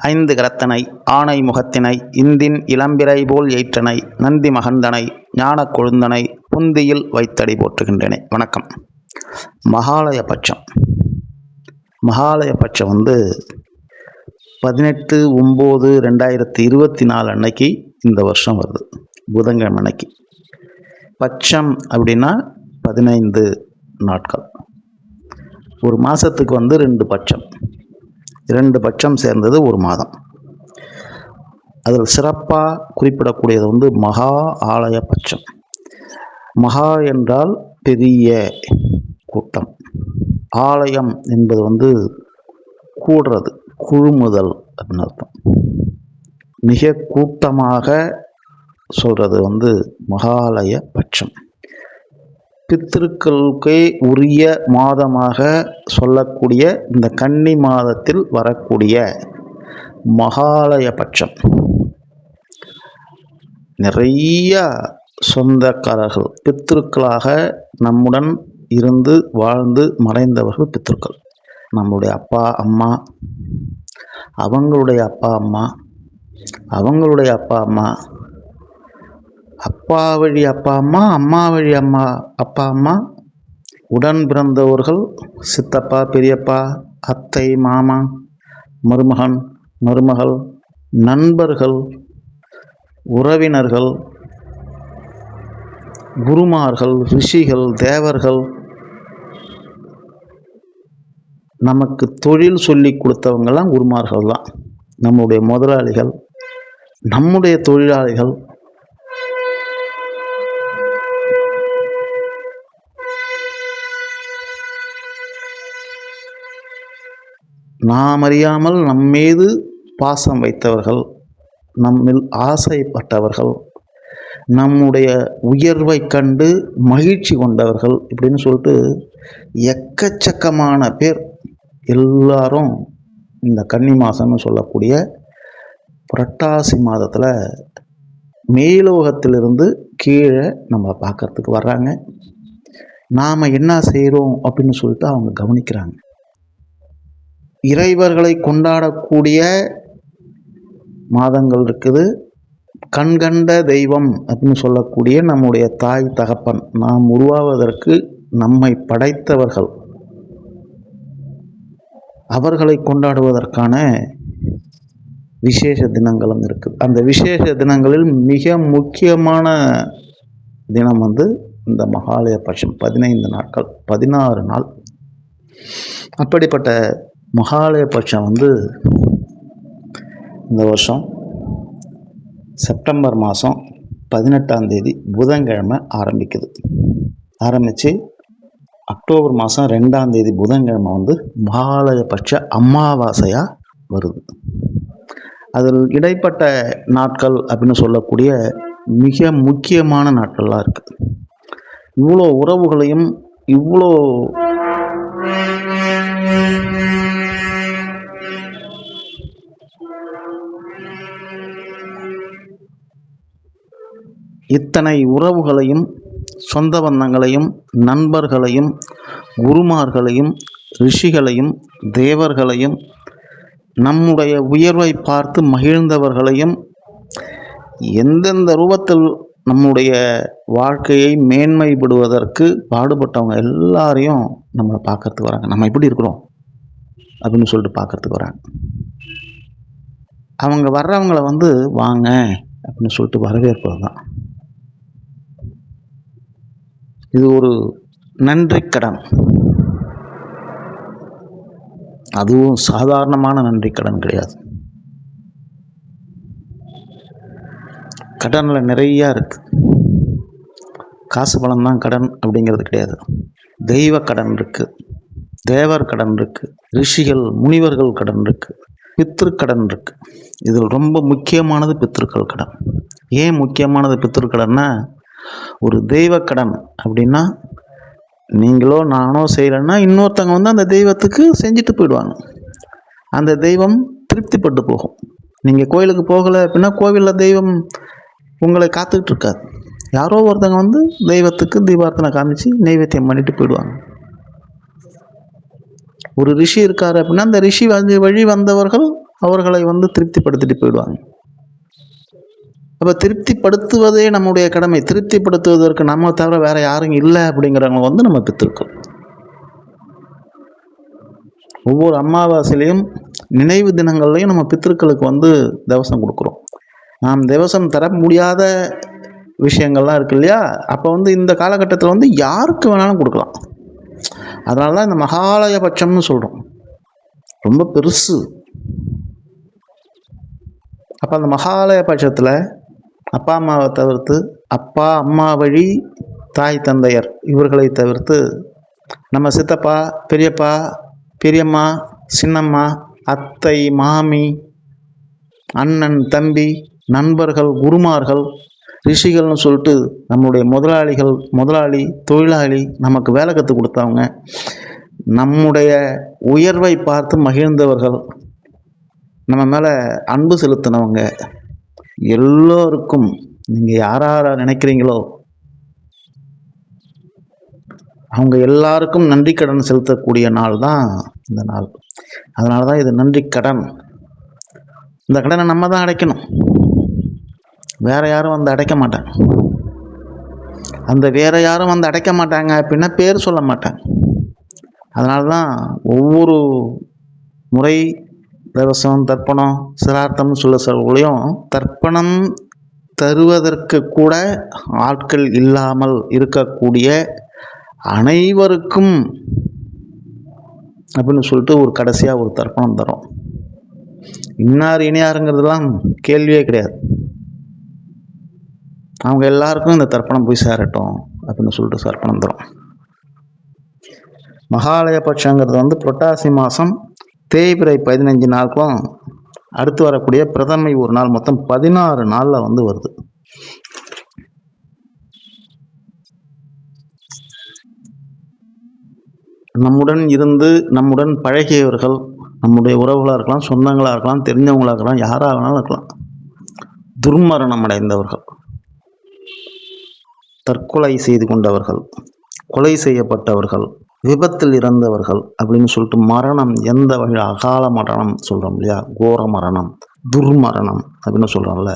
ஐந்து கரத்தனை ஆணை முகத்தினை இந்தின் இளம்பிறை போல் ஏற்றனை நந்தி மகந்தனை ஞான கொழுந்தனை புந்தியில் வைத்தடி போற்றுகின்றேனே. வணக்கம். மகாலய பட்சம். மகாலய பட்சம் வந்து பதினெட்டு ஒம்பது ரெண்டாயிரத்தி இருபத்தி நாலு அன்னைக்கு இந்த வருஷம் வருது. புதன்கிழமை அன்னைக்கு. பட்சம் அப்படின்னா பதினைந்து நாட்கள். ஒரு மாதத்துக்கு வந்து ரெண்டு பட்சம். இரண்டு பட்சம் சேர்ந்தது ஒரு மாதம். அதில் சிறப்பாக குறிப்பிடக்கூடியது வந்து மகா ஆலய பட்சம். மகா என்றால் பெரிய கூட்டம். ஆலயம் என்பது வந்து கூடுறது குழுமுதல் அப்படின்னு அர்த்தம். மிக கூட்டமாக சொல்கிறது வந்து மகாலய பட்சம். பித்திருக்களுக்கே உரிய மாதமாக சொல்லக்கூடிய இந்த கன்னி மாதத்தில் வரக்கூடிய மகாலய பட்சம் நிறைய சொந்தக்காரர்கள் பித்திருக்களாக நம்முடன் இருந்து வாழ்ந்து மறைந்தவர்கள் பித்திருக்கள். நம்மளுடைய அப்பா அம்மா அவங்களுடைய அப்பா அம்மா அவங்களுடைய அப்பா அம்மா அப்பா வழி அப்பா அம்மா அம்மா வழி அம்மா அப்பா அம்மா. உடன் பிறந்தவர்கள் சித்தப்பா பெரியப்பா அத்தை மாமா மருமகன் மருமகள் நண்பர்கள் உறவினர்கள் குருமார்கள் ரிஷிகள் தேவர்கள். நமக்கு தொழில் சொல்லி கொடுத்தவங்கெல்லாம் குருமார்கள் தான் நம்முடைய முதலாளிகள் நம்முடைய தொழிலாளிகள் நாம் அறியாமல் நம்மீது பாசம் வைத்தவர்கள் நம்மில் ஆசைப்பட்டவர்கள் நம்முடைய உயர்வை கண்டு மகிழ்ச்சி கொண்டவர்கள் இப்படின்னு சொல்லிட்டு எக்கச்சக்கமான பேர் எல்லாரும் இந்த கன்னி மாதம்னு சொல்லக்கூடிய புரட்டாசி மாதத்தில் மேலோகத்திலிருந்து கீழே நம்மளை பார்க்கறதுக்கு வர்றாங்க. நாம் என்ன செய்கிறோம் அப்படின்னு சொல்லிட்டு அவங்க கவனிக்கிறாங்க. இறைவர்களை கொண்டாடக்கூடிய மாதங்கள் இருக்குது. கண்கண்ட தெய்வம் அப்படின்னு சொல்லக்கூடிய நம்முடைய தாய் தகப்பன். நாம் உருவாவதற்கு நம்மை படைத்தவர்கள். அவர்களை கொண்டாடுவதற்கான விசேஷ தினங்களும் இருக்குது. அந்த விசேஷ தினங்களில் மிக முக்கியமான தினம் வந்து இந்த மகாலய பட்சம் பதினைந்து நாட்கள் பதினாறு நாள். அப்படிப்பட்ட மகாலய பட்சம் வந்து இந்த வருஷம் செப்டம்பர் மாதம் பதினெட்டாம் தேதி புதன்கிழமை ஆரம்பிக்குது. ஆரம்பித்து அக்டோபர் மாதம் ரெண்டாம் தேதி புதன்கிழமை வந்து மகாலயபட்ச அமாவாசையாக வருது. அதில் இடைப்பட்ட நாட்கள் அப்படின்னு சொல்லக்கூடிய மிக முக்கியமான நாட்கள்லாம் இருக்குது இவ்வளோ உறவுகளையும் இவ்வளோ இத்தனை உறவுகளையும் சொந்த பந்தங்களையும் நண்பர்களையும் குருமார்களையும் ரிஷிகளையும் தேவர்களையும் நம்முடைய உயர்வை பார்த்து மகிழ்ந்தவர்களையும் எந்தெந்த ரூபத்தில் நம்முடைய வாழ்க்கையை மேன்மைப்படுவதற்கு பாடுபட்டவங்க எல்லாரையும் நம்மளை பார்க்கறதுக்கு வராங்க. நம்ம எப்படி இருக்கிறோம்? அப்படின்னு சொல்லிட்டு பார்க்கறதுக்கு வராங்க. அவங்க வர்றவங்களை வந்து வாங்க அப்படின்னு சொல்லிட்டு வரவேற்பது தான் இது ஒரு நன்றி கடன். அதுவும் சாதாரணமான நன்றி கடன் கிடையாது. கடனில் நிறையா இருக்குது காசு பணம் தான் கடன் அப்படிங்கிறது கிடையாது. தெய்வ கடன் இருக்குது தேவர் கடன் இருக்குது ரிஷிகள் முனிவர்கள் கடன் இருக்குது பித்திருக்கடன் இருக்குது இதில் ரொம்ப முக்கியமானது பித்திருக்கள் கடன். ஏன் முக்கியமானது பித்திருக்கடன்னா ஒரு தெய்வ கடன் அப்படின்னா நீங்களோ நானோ செய்யலைன்னா இன்னொருத்தவங்க வந்து அந்த தெய்வத்துக்கு செஞ்சுட்டு போயிடுவாங்க. அந்த தெய்வம் திருப்திப்பட்டு போகும். நீங்கள் கோயிலுக்கு போகலை அப்படின்னா கோவிலில் தெய்வம் உங்களை காத்துக்கிட்டு இருக்காது. யாரோ ஒருத்தவங்க வந்து தெய்வத்துக்கு தீபார்த்தனை காமிச்சு நைவேத்தியம் பண்ணிட்டு போயிடுவாங்க. ஒரு ரிஷி இருக்காரு அப்படின்னா அந்த ரிஷி வந்து வழி வந்தவர்கள் அவர்களை வந்து திருப்திப்படுத்திட்டு போயிடுவாங்க. அப்போ திருப்திப்படுத்துவதே நம்முடைய கடமை. திருப்திப்படுத்துவதற்கு நம்ம தவிர வேற யாரும் இல்லை அப்படிங்கிறவங்க வந்து நம்ம பித்திருக்கள் ஒவ்வொரு அமாவாசையிலையும் நினைவு தினங்கள்லையும் நம்ம பித்திருக்களுக்கு வந்து தவசம் கொடுக்குறோம். நாம் தவசம் தர முடியாத விஷயங்கள்லாம் இருக்கு இல்லையா? அப்போ வந்து இந்த காலகட்டத்தில் வந்து யாருக்கு வேணாலும் கொடுக்கலாம். அதனால தான் இந்த மகாலய பட்சம்னு சொல்கிறோம் ரொம்ப பெருசு. அப்போ அந்த மகாலய பட்சத்தில் அப்பா அம்மாவை தவிர்த்து அப்பா அம்மா வழி தாய் தந்தையர் இவர்களை தவிர்த்து நம்ம சித்தப்பா பெரியப்பா பெரியம்மா சின்னம்மா அத்தை மாமி அண்ணன் தம்பி நண்பர்கள் குருமார்கள் ரிஷிகள்னு சொல்லிட்டு நம்மளுடைய முதலாளிகள் முதலாளி தொழிலாளி நமக்கு வேலை கற்றுக் கொடுத்தவங்க. நம்முடைய உயர்வை பார்த்து மகிழ்ந்தவர்கள் நம்ம மேலே அன்பு செலுத்தினவங்க. எல்லோருக்கும் நீங்கள் யார் நினைக்கிறீங்களோ அவங்க எல்லாருக்கும் நன்றி கடன் செலுத்தக்கூடிய நாள் தான் இந்த நாள். அதனால தான் இது நன்றி கடன். இந்த கடனை நம்ம தான் அடைக்கணும். வேற யாரும் வந்து அடைக்க மாட்டாங்க. அந்த வேற யாரும் வந்து அடைக்க மாட்டாங்க அப்படின்னா பேர் சொல்ல மாட்டாங்க. அதனால தான் ஒவ்வொரு முறை தேவசம் தர்ப்பணம் சிரார்த்தம்னு சொல்ல சொல்லையும் தர்ப்பணம் தருவதற்கு கூட ஆட்கள் இல்லாமல் இருக்கக்கூடிய அனைவருக்கும் அப்படின்னு சொல்லிட்டு ஒரு கடைசியாக ஒரு தர்ப்பணம் தரும். இன்னார் இனியாருங்கிறதுலாம் கேள்வியே கிடையாது. அவங்க எல்லாருக்கும் இந்த தர்ப்பணம் போய் சேரட்டும் அப்படின்னு சொல்லிட்டு தர்ப்பணம் தரும். மகாலய பட்சங்கிறது வந்து புரட்டாசி மாதம் தேய்பிறை பதினஞ்சு நாளுக்கும் அடுத்து வரக்கூடிய பிரதமை ஒரு நாள் மொத்தம் பதினாறு நாளில் வந்து வருது. நம்முடன் இருந்து நம்முடன் பழகியவர்கள் நம்முடைய உறவுகளாக இருக்கலாம் சொந்தங்களாக இருக்கலாம் தெரிஞ்சவங்களாக இருக்கலாம் யாராக வேணாலும் இருக்கலாம். துர்மரணம் அடைந்தவர்கள் தற்கொலை செய்து கொண்டவர்கள் கொலை செய்யப்பட்டவர்கள் விபத்தில் இறந்தவர்கள் அப்படின்னு சொல்லிட்டு மரணம் எந்த வகையில் அகால மரணம் சொல்கிறோம் இல்லையா? கோர மரணம் துர்மரணம் அப்படின்னு சொல்கிறோம்ல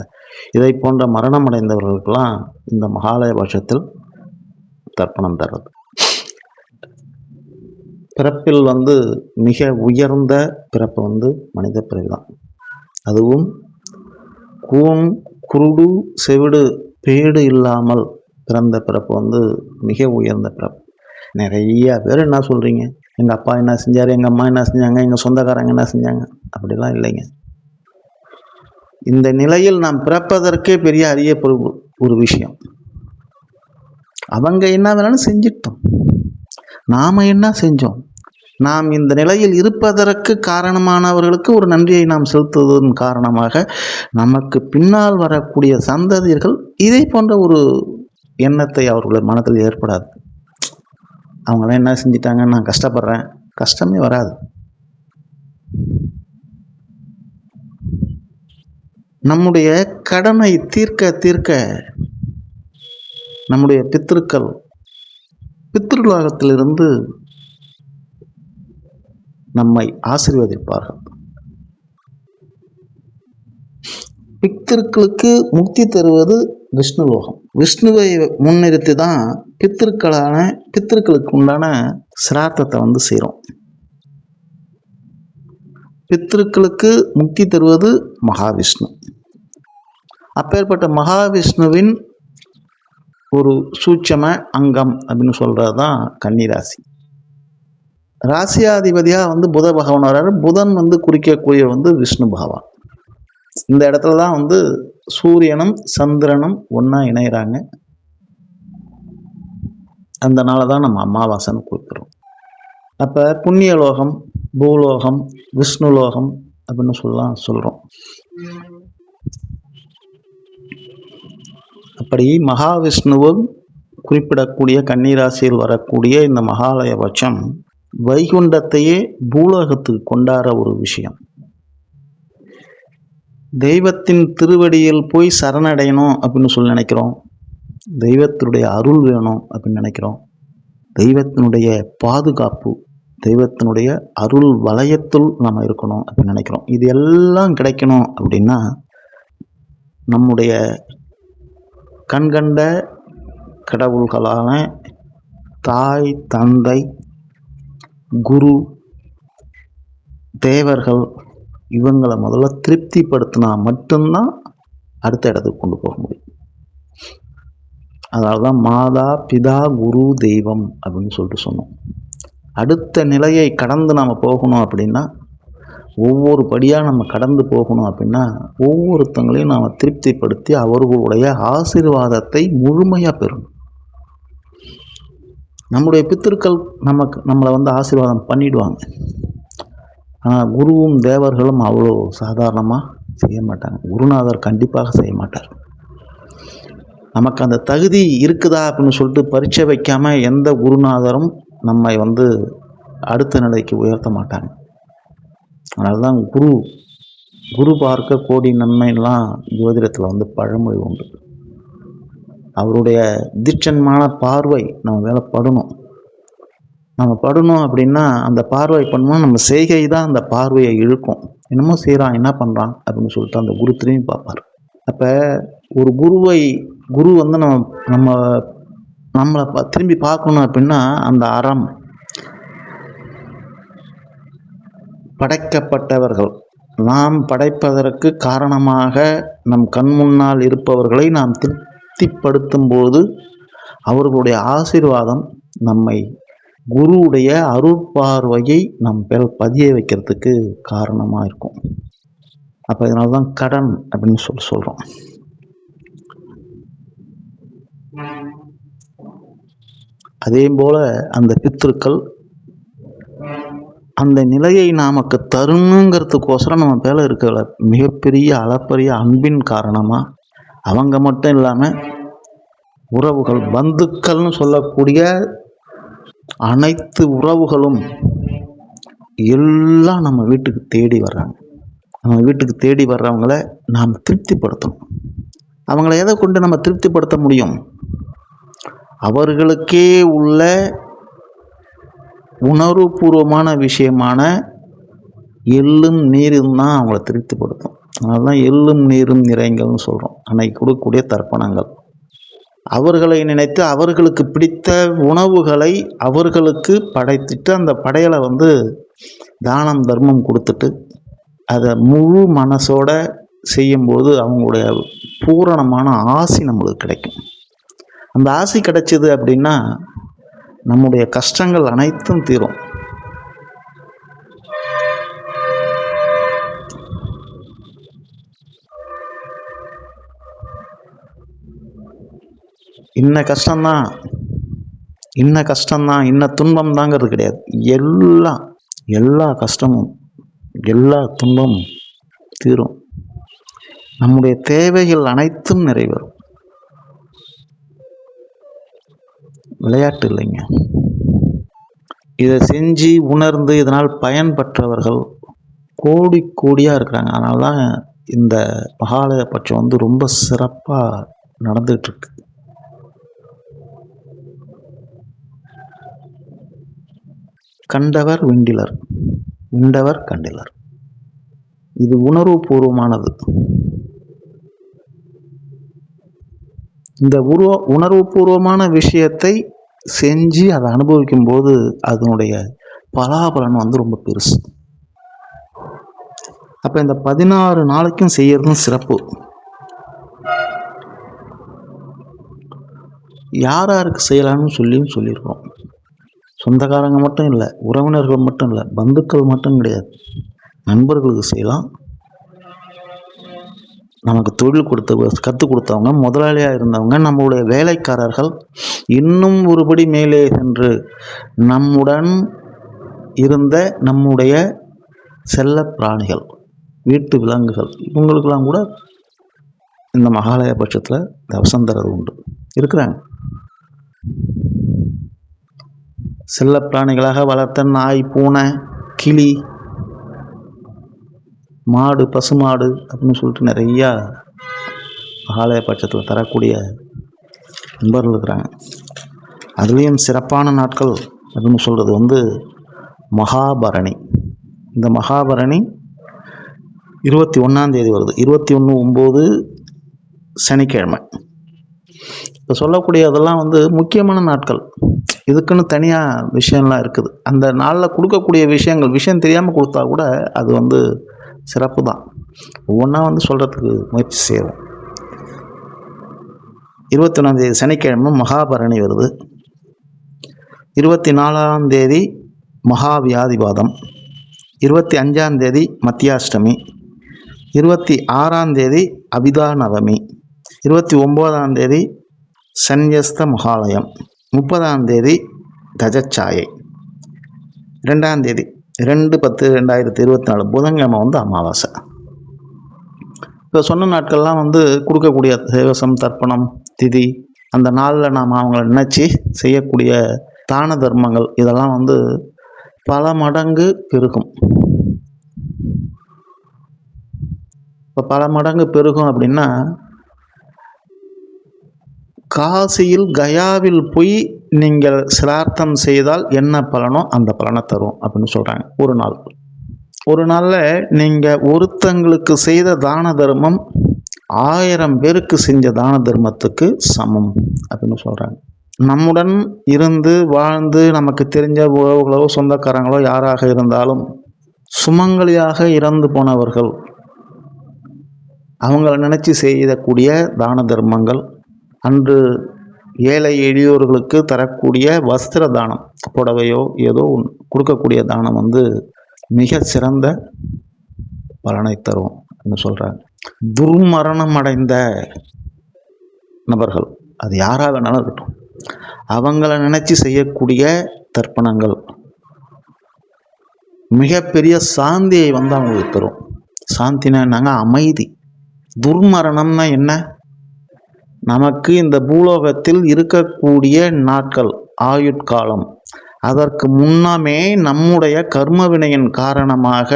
இதை போன்ற மரணம் அடைந்தவர்களுக்கெல்லாம் இந்த மகாலய பட்சத்தில் தர்ப்பணம் தர்றது. பிறப்பில் வந்து மிக உயர்ந்த பிறப்பு வந்து மனித பிறவி தான் அதுவும் கூன் குருடு செவிடு பேடு இல்லாமல் பிறந்த பிறப்பு வந்து மிக உயர்ந்த பிறப்பு. நிறைய பேர் என்ன சொல்கிறீங்க எங்கள் அப்பா என்ன செஞ்சார்? எங்கள் அம்மா என்ன செஞ்சாங்க? எங்கள் சொந்தக்காரங்க என்ன செஞ்சாங்க? அப்படிலாம் இல்லைங்க. இந்த நிலையில் நாம் பிறப்பதற்கே பெரிய அரிய ஒரு விஷயம். அவங்க என்ன வேணாலும் செஞ்சிட்டோம். நாம் என்ன செஞ்சோம்? நாம் இந்த நிலையில் இருப்பதற்கு காரணமானவர்களுக்கு ஒரு நன்றியை நாம் செலுத்துவதன் காரணமாக நமக்கு பின்னால் வரக்கூடிய சந்ததியர்கள் இதை போன்ற ஒரு எண்ணத்தை அவர்கள் மனதில் ஏற்படாது. அவங்களாம் என்ன செஞ்சிட்டாங்க? நான் கஷ்டப்படுறேன். கஷ்டமே வராது. நம்முடைய கடனை தீர்க்க தீர்க்க நம்முடைய பித்திருக்கள் பித்ருலோகத்திலிருந்து நம்மை ஆசீர்வதிப்பார்கள். பித்திருக்களுக்கு முக்தி தருவது விஷ்ணுலோகம். விஷ்ணுவை முன்னிறுத்தி தான் பித்திருக்களான பித்திருக்களுக்கு உண்டான சிராத்தத்தை வந்து செய்கிறோம் பித்திருக்களுக்கு முக்தி தருவது மகாவிஷ்ணு. அப்பேற்பட்ட மகாவிஷ்ணுவின் ஒரு சூட்சம அங்கம் அப்படின்னு சொல்கிறது தான் கன்னிராசி. ராசியாதிபதியாக வந்து புத பகவான் வர்றாரு. புதன் வந்து குறிக்கக்கூடிய வந்து விஷ்ணு பகவான். இந்த இடத்துல தான் வந்து சூரியனும் சந்திரனும் ஒன்றா இணைகிறாங்க அதனால தான் நம்ம அமாவாசைன்னு கொடுக்குறோம். அப்போ புண்ணியலோகம் பூலோகம் விஷ்ணுலோகம் அப்படின்னு சொல்லலாம் சொல்கிறோம் அப்படி மகாவிஷ்ணுவும் குறிப்பிடக்கூடிய கன்னிராசியில் வரக்கூடிய இந்த மகாலய பட்சம் வைகுண்டத்தையே பூலோகத்துக்கு கொண்டாட ஒரு விஷயம். தெய்வத்தின் திருவடியில் போய் சரணடையணும் அப்படின்னு சொல்லி நினைக்கிறோம். தெய்வத்தினுடைய அருள் வேணும் அப்படின்னு நினைக்கிறோம். தெய்வத்தினுடைய பாதுகாப்பு தெய்வத்தினுடைய அருள் வளையத்துள் நம்ம இருக்கணும் அப்படின்னு நினைக்கிறோம். இது எல்லாம் கிடைக்கணும் அப்படின்னா நம்முடைய கண்கண்ட கடவுள்களான தாய் தந்தை குரு தேவர்கள் இவங்களை முதல்ல திருப்திப்படுத்தினா மட்டும்தான் அடுத்த இடத்துக்கு கொண்டு போக முடியும். அதனால தான் மாதா பிதா குரு தெய்வம் அப்படின்னு சொல்லிட்டு சொன்னோம். அடுத்த நிலையை கடந்து நாம் போகணும் அப்படின்னா ஒவ்வொரு படியாக நம்ம கடந்து போகணும் அப்படின்னா ஒவ்வொருத்தங்களையும் நாம் திருப்திப்படுத்தி அவர்களுடைய ஆசீர்வாதத்தை முழுமையாக பெறணும். நம்முடைய பித்திருக்கள் நமக்கு நம்மளை வந்து ஆசீர்வாதம் பண்ணிடுவாங்க. ஆனால் குருவும் தேவர்களும் அவ்வளோ சாதாரணமாக செய்ய மாட்டாங்க. குருநாதர் கண்டிப்பாக செய்ய மாட்டார். நமக்கு அந்த தகுதி இருக்குதா அப்படின்னு சொல்லிட்டு பரீட்சை வைக்காமல் எந்த குருநாதரும் நம்மை வந்து அடுத்த நிலைக்கு உயர்த்த மாட்டாங்க. அதனால தான் குரு குரு பார்க்க கோடி நன்மைலாம் ஜோதிடத்தில் வந்து பழமொழி உண்டு. அவருடைய திச்சன்மான பார்வை நம்ம மேலே படணும். நம்ம படணும் அப்படின்னா அந்த பார்வை பண்ணுவோம் நம்ம செய்கை தான் அந்த பார்வையை இழுக்கும். என்னமோ செய்கிறான் என்ன பண்ணுறான் அப்படின்னு சொல்லிட்டு அந்த குரு திரும்பி பார்ப்பார். அப்போ ஒரு குருவை குரு வந்து நம்ம நம்ம நம்மளை திரும்பி பார்க்கணும் அப்படின்னா அந்த அறம். படைக்கப்பட்டவர்கள். நாம் படைப்பதற்கு காரணமாக நம் கண் முன்னால் இருப்பவர்களை நாம் திருப்திப்படுத்தும் போது அவர்களுடைய ஆசீர்வாதம் நம்மை குருவுடைய அருட்பார்வையை நம் பேர் பதிய வைக்கிறதுக்கு காரணமாக இருக்கும். அப்போ இதனால தான் கடன் அப்படின்னு சொல்லி சொல்கிறோம் அதே போல் அந்த பித்திருக்கள் அந்த நிலையை நமக்கு தருணுங்கிறதுக்கோசரம் நம்ம மேலே இருக்கிற மிகப்பெரிய அளப்பரிய அன்பின் காரணமாக அவங்க மட்டும் இல்லாமல் உறவுகள் பந்துக்கள்னு சொல்லக்கூடிய அனைத்து உறவுகளும் எல்லாம் நம்ம வீட்டுக்கு தேடி வர்றாங்க. நம்ம வீட்டுக்கு தேடி வர்றவங்கள நாம் திருப்திப்படுத்தணும். அவங்கள எதை கொண்டு நம்ம திருப்திப்படுத்த முடியும்? அவர்களுக்கே உள்ள உணர்வுபூர்வமான விஷயமான எள்ளும் நீரும் தான் அவங்கள திருப்திப்படுத்தும். அதனால தான் எள்ளும் நீரும் நிறைங்கள்னு சொல்கிறோம் அன்னைக்கு கொடுக்கக்கூடிய தர்ப்பணங்கள். அவர்களை நினைத்து அவர்களுக்கு பிடித்த உணவுகளை அவர்களுக்கு படைத்துட்டு அந்த படையலை வந்து தானம் தர்மம் கொடுத்துட்டு அதை முழு மனசோட செய்யும்போது அவங்களுடைய பூரணமான ஆசி நம்மளுக்கு கிடைக்கும். அந்த ஆசி கிடைச்சிது அப்படின்னா நம்முடைய கஷ்டங்கள் அனைத்தும் தீரும். இன்ன கஷ்டம்தான் இன்ன கஷ்டம்தான் இன்ன துன்பம் தாங்கிறது கிடையாது. எல்லாம் எல்லா கஷ்டமும் எல்லா துன்பமும் தீரும். நம்முடைய தேவைகள் அனைத்தும் நிறைவேறும். விளையாட்டு இல்லைங்க. இதை செஞ்சு உணர்ந்து இதனால் பயன்பெற்றவர்கள் கோடி கோடியாக இருக்கிறாங்க. அதனால தான் இந்த மகாலய பட்சம் வந்து ரொம்ப சிறப்பாக நடந்துகிட்ருக்கு கண்டவர் விண்டிலர். உண்டவர் கண்டிலர். இது உணர்வுபூர்வமானது இந்த உருவ உணர்வுபூர்வமான விஷயத்தை செஞ்சு அதை அனுபவிக்கும் போது அதனுடைய பலாபலன் வந்து ரொம்ப பெருசு. அப்போ இந்த பதினாறு நாளைக்கும் செய்யறதும் சிறப்பு. யார் யாருக்கு செய்யலாம்னு சொல்லியும் சொல்லியிருக்கோம். சொந்தக்காரங்க மட்டும் இல்லை உறவினர்கள் மட்டும் இல்லை பந்துக்கள் மட்டும் கிடையாது. நண்பர்களுக்கு செய்யலாம். நமக்கு தொழில் கொடுத்த கற்றுக் கொடுத்தவங்க முதலாளியாக இருந்தவங்க நம்மளுடைய வேலைக்காரர்கள் இன்னும் ஒருபடி மேலே சென்று நம்முடன் இருந்த நம்முடைய செல்ல பிராணிகள் வீட்டு விலங்குகள் இவங்களுக்கெல்லாம் கூட இந்த மகாலய பட்சத்தில் தவசம் உண்டு. இருக்கிறாங்க. செல்ல பிராணிகளாக வளர்த்த நாய் பூனை கிளி மாடு பசுமாடு அப்படின்னு சொல்லிட்டு நிறையா மகாலய பட்சத்தில் தரக்கூடிய நண்பர்கள் இருக்கிறாங்க. அதுலேயும் சிறப்பான நாட்கள் அப்படின்னு சொல்கிறது வந்து மகாபரணி. இந்த மகாபரணி இருபத்தி ஒன்றாந்தேதி வருது. இருபத்தி ஒன்று ஒம்பது சனிக்கிழமை. இப்போ சொல்லக்கூடியதெல்லாம் வந்து முக்கியமான நாட்கள். இதுக்குன்னு தனியாக விஷயம்லாம் இருக்குது. அந்த நாளில் கொடுக்கக்கூடிய விஷயங்கள் விஷயம் தெரியாமல் கொடுத்தா கூட அது வந்து சிறப்பு தான் ஒவ்வொன்றா வந்து சொல்கிறதுக்கு முயற்சி செய்வோம். இருபத்தி ஒன்றாந்தேதி சனிக்கிழமை மகாபரணி வருது. இருபத்தி நாலாம் தேதி மகாவியாதிவாதம். இருபத்தி அஞ்சாம் தேதி மத்தியாஷ்டமி. இருபத்தி ஆறாம் தேதி அபிதா நவமி இருபத்தி ஒம்போதாம் தேதி சன்யஸ்த மகாலயம். முப்பதாம் தேதி கஜச்சாயை. ரெண்டாம் தேதி ரெண்டு பத்து ரெண்டாயிரத்தி இருபத்தி நாலு புதன்கிழமை வந்து அமாவாசை. இப்போ சொன்ன நாட்கள்லாம் வந்து கொடுக்கக்கூடிய தேவசம் தர்ப்பணம் திதி அந்த நாளில் நாம் அவங்கள நினச்சி செய்யக்கூடிய தான தர்மங்கள் இதெல்லாம் வந்து பல மடங்கு பெருகும். இப்போ பல மடங்கு பெருகும் அப்படின்னா காசியில் கயாவில் போய் நீங்கள் சிரார்த்தம் செய்தால் என்ன பலனோ அந்த பலனை தரும் அப்படின்னு சொல்கிறாங்க ஒரு நாள். ஒரு நாளில் நீங்கள் ஒருத்தங்களுக்கு செய்த தான தர்மம் ஆயிரம் பேருக்கு செஞ்ச தான தர்மத்துக்கு சமம் அப்படின்னு சொல்கிறாங்க நம்முடன் இருந்து வாழ்ந்து நமக்கு தெரிஞ்ச உறவுகளோ சொந்தக்காரங்களோ யாராக இருந்தாலும் சுமங்கலியாக இறந்து போனவர்கள் அவங்கள நினச்சி செய்யக்கூடிய தான தர்மங்கள் அன்று ஏழை எளியோர்களுக்கு தரக்கூடிய வஸ்திர தானம் புடவையோ ஏதோ ஒன்று கொடுக்கக்கூடிய தானம் வந்து மிக சிறந்த பலனை தரும் என்று சொல்கிறாங்க துர்மரணம் அடைந்த நபர்கள் அது யாராக வேணாலும் இருக்கட்டும் அவங்கள நினச்சி செய்யக்கூடிய தர்ப்பணங்கள் மிகப்பெரிய சாந்தியை வந்து அவங்களுக்கு தரும். சாந்தினா என்னங்க? அமைதி. துர்மரணம்னா என்ன? நமக்கு இந்த பூலோகத்தில் இருக்கக்கூடிய நாட்கள் ஆயுட்காலம். அதற்கு முன்னமே நம்முடைய கர்மவினையின் காரணமாக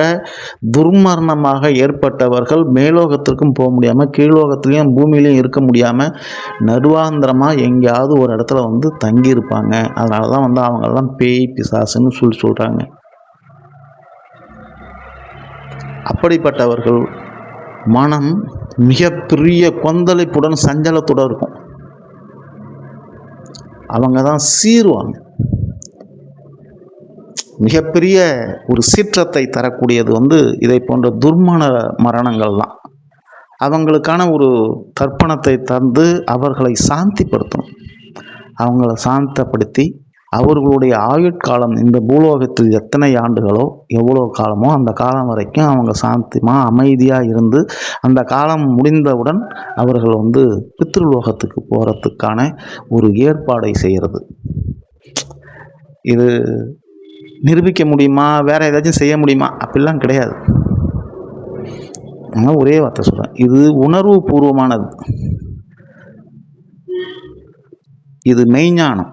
துர்மரணமாக ஏற்பட்டவர்கள் மேலோகத்திற்கும் போக முடியாமல் கீழோகத்துலேயும் பூமியிலையும் இருக்க முடியாமல் நடுவாந்திரமாக எங்கேயாவது ஒரு இடத்துல வந்து தங்கியிருப்பாங்க. அதனால தான் வந்து அவங்கெல்லாம் பேய் பிசாசுன்னு சொல்லி சொல்கிறாங்க அப்படிப்பட்டவர்கள் மனம் மிகப்பெரிய கொந்தளிப்புடன் சஞ்சலத்துடன் இருக்கும். அவங்க தான் சீருவாங்க. மிகப்பெரிய ஒரு சீற்றத்தை தரக்கூடியது வந்து இதை போன்ற துர்மண மரணங்கள் தான் அவங்களுக்கான ஒரு தர்ப்பணத்தை தந்து அவர்களை சாந்திப்படுத்தணும். அவங்கள சாந்தப்படுத்தி அவர்களுடைய ஆயுட்காலம் இந்த பூலோகத்தில் எத்தனை ஆண்டுகளோ எவ்வளோ காலமோ அந்த காலம் வரைக்கும் அவங்க சாந்திமாக அமைதியாக இருந்து அந்த காலம் முடிந்தவுடன் அவர்கள் வந்து பித்ருலோகத்துக்கு போகிறதுக்கான ஒரு ஏற்பாடை செய்கிறது இது நிரூபிக்க முடியுமா? வேற ஏதாச்சும் செய்ய முடியுமா? அப்படிலாம் கிடையாது. நான் ஒரே வார்த்தை சொல்கிறேன் இது உணர்வு பூர்வமானது. இது மெய்ஞானம்.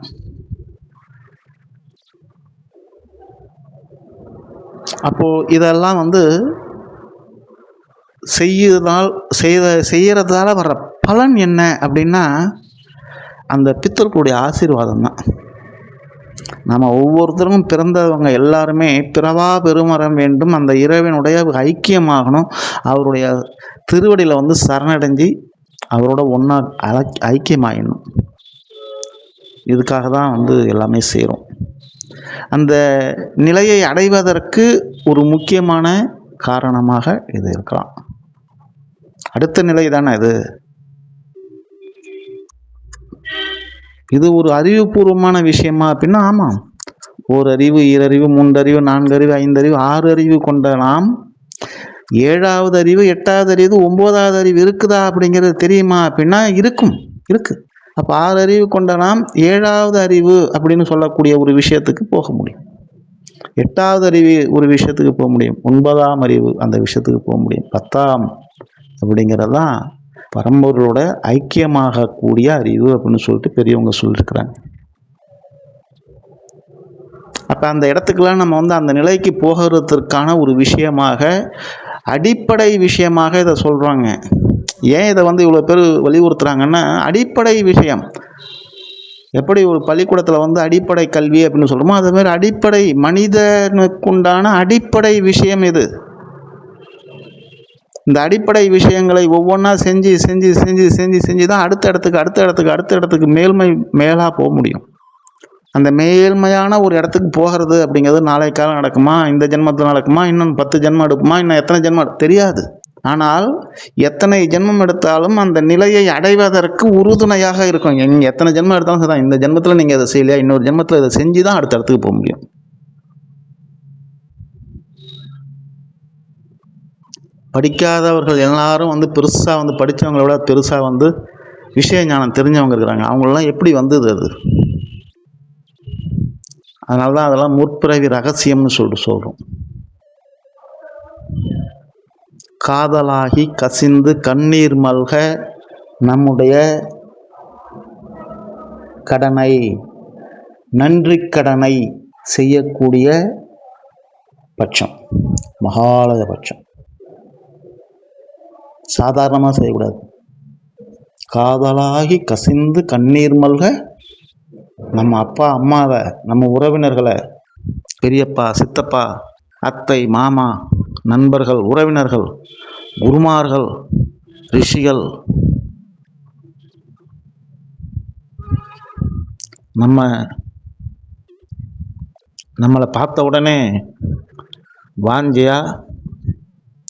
அப்போது இதெல்லாம் வந்து செய்யறதால் செய்த செய்கிறதால வர்ற பலன் என்ன அப்படின்னா அந்த பித்தர்களுடைய ஆசீர்வாதம் தான். நம்ம ஒவ்வொருத்தரும் பிறந்தவங்க எல்லாருமே பிறவா பெருமரம் வேண்டும் அந்த இறைவனுடைய ஐக்கியமாகணும் அவருடைய திருவடியில் வந்து சரணடைஞ்சு அவரோட ஒன்றா ஐக்கியமாயிடணும். இதுக்காக தான் வந்து எல்லாமே செய்கிறோம் அந்த நிலையை அடைவதற்கு ஒரு முக்கியமான காரணமாக இது இருக்கலாம். அடுத்த நிலை தானே இது? இது ஒரு அறிவுபூர்வமான விஷயமா? அப்படின்னா ஆமாம் ஓர் அறிவு ஈரறிவு மூன்றறிவு நான்கறிவு ஐந்தறிவு ஆறு அறிவு கொண்ட நாம் ஏழாவது அறிவு எட்டாவது அறிவு ஒம்போதாவது அறிவு இருக்குதா அப்படிங்கிறது தெரியுமா? அப்படின்னா இருக்கும். இருக்கு. அப்போ ஆறு அறிவு கொண்ட நாம் ஏழாவது அறிவு அப்படின்னு சொல்லக்கூடிய ஒரு விஷயத்துக்கு போக முடியும். எட்டாவது அறிவு ஒரு விஷயத்துக்கு போக முடியும். ஒன்பதாம் அறிவு அந்த விஷயத்துக்கு போக முடியும். பத்தாம் அப்படிங்கிறது தான் பரம்பொருளோட ஐக்கியமாகக்கூடிய அறிவு அப்படின்னு சொல்லிட்டு பெரியவங்க சொல்லியிருக்கிறாங்க அப்போ அந்த இடத்துக்கெல்லாம் நம்ம வந்து அந்த நிலைக்கு போகிறதுக்கான ஒரு விஷயமாக அடிப்படை விஷயமாக இதை சொல்கிறாங்க ஏன் இதை வந்து இவ்வளோ பேர் வலியுறுத்துகிறாங்கன்னா அடிப்படை விஷயம். எப்படி ஒரு பள்ளிக்கூடத்தில் வந்து அடிப்படை கல்வி அப்படின்னு சொல்கிறோமோ அதுமாரி அடிப்படை மனிதனுக்குண்டான அடிப்படை விஷயம் இது. இந்த அடிப்படை விஷயங்களை ஒவ்வொன்றா செஞ்சு செஞ்சு செஞ்சு செஞ்சு செஞ்சு தான் அடுத்த இடத்துக்கு அடுத்த இடத்துக்கு அடுத்த இடத்துக்கு மேல்மை மேலாக போக முடியும். அந்த மேல்மையான ஒரு இடத்துக்கு போகிறது அப்படிங்கிறது நாளை காலம் நடக்குமா? இந்த ஜென்மத்தில் நடக்குமா? இன்னும் பத்து ஜென்மம் எடுக்குமா? இன்னும் எத்தனை ஜென்மம்? தெரியாது. ஆனால் எத்தனை ஜென்மம் எடுத்தாலும் அந்த நிலையை அடைவதற்கு உறுதுணையாக இருக்கும். நீங்கள் எத்தனை ஜென்மம் எடுத்தாலும் சரி இந்த ஜென்மத்தில் நீங்கள் அதை செய்யலையா? இன்னொரு ஜென்மத்தில் இதை செஞ்சு தான் அடுத்த இடத்துக்கு போக முடியும். படிக்காதவர்கள் எல்லாரும் வந்து பெருசாக வந்து படித்தவங்கள விட பெருசாக வந்து விஷய ஞானம் தெரிஞ்சவங்க இருக்கிறாங்க. அவங்களெலாம் எப்படி வந்தது அது? அதனால தான் அதெல்லாம் முற்பிறவி ரகசியம்னு சொல்லிட்டு சொல்கிறோம் காதலாகி கசிந்து கண்ணீர் மல்க நம்முடைய கடனை நன்றி கடனை செய்யக்கூடிய பட்சம். மகாலய பட்சம். சாதாரணமாக செய்யக்கூடாது. காதலாகி கசிந்து கண்ணீர் மல்க நம்ம அப்பா அம்மாவை நம்ம உறவினர்களை பெரியப்பா சித்தப்பா அத்தை மாமா நண்பர்கள் உறவினர்கள் குருமார்கள் ரிஷிகள் நம்ம நம்மளை பார்த்த உடனே வாஞ்சியா?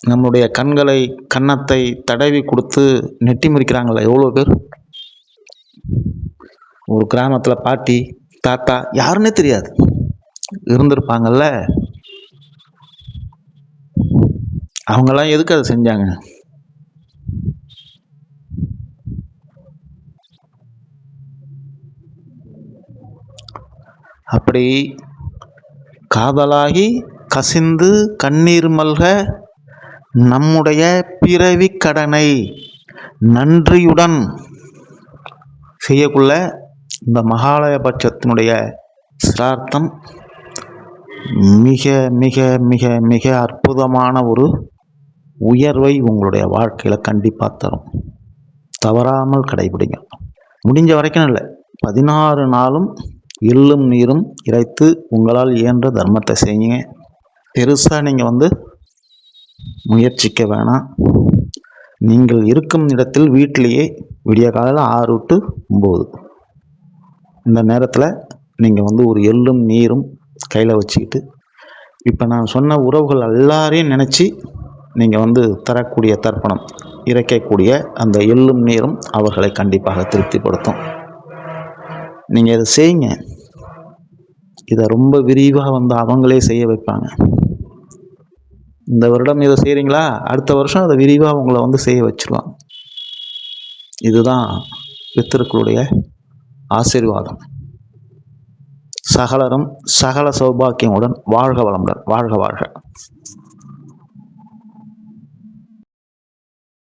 நம்முடைய கண்களை கன்னத்தை தடவி கொடுத்து நெட்டி முறிக்கிறாங்கள எவ்வளோ பேர்? ஒரு கிராமத்தில் பாட்டி தாத்தா யாருன்னே தெரியாது. இருந்திருப்பாங்கல்ல? அவங்கெல்லாம் எதுக்கு அதை செஞ்சாங்க? அப்படி காதலாகி கசிந்து கண்ணீர் மல்க நம்முடைய பிறவி கடனை நன்றியுடன் செய்யக்குள்ள இந்த மகாலய பட்சத்தினுடைய சிரார்த்தம் மிக மிக மிக மிக அற்புதமான ஒரு உயர்வை உங்களுடைய வாழ்க்கையில் கண்டிப்பாக தரும். தவறாமல் கடைபிடிங்க. முடிஞ்ச வரைக்கும் இல்லை. பதினாறு நாளும் எள்ளும் நீரும் இறைத்து உங்களால் இயன்ற தர்மத்தை செய்யுங்க. பெருசாக நீங்கள் வந்து முயற்சிக்க வேணாம். நீங்கள் இருக்கும் இடத்தில் வீட்டிலேயே விடிய காலையில் ஆறு டு ஒம்பது இந்த நேரத்தில் நீங்கள் வந்து ஒரு எள்ளும் நீரும் கையில் வச்சுக்கிட்டு இப்போ நான் சொன்ன உறவுகள் எல்லாரையும் நினச்சி நீங்கள் வந்து தரக்கூடிய தர்ப்பணம் இறைக்கக்கூடிய அந்த எள்ளும் நீரும் அவர்களை கண்டிப்பாக திருப்திப்படுத்தும். நீங்கள் இதை செய்யுங்க. இதை ரொம்ப விரிவாக வந்து அவங்களே செய்ய வைப்பாங்க. இந்த வருடம் இதை செய்கிறீங்களா அடுத்த வருஷம் அதை விரிவாக உங்களை வந்து செய்ய வச்சுருவாங்க. இதுதான் பித்தர்களுடைய ஆசீர்வாதம். சகலரும் சகல சௌபாக்கியமுடன் வாழ்க வளமுடன். வாழ்க வாழ்க.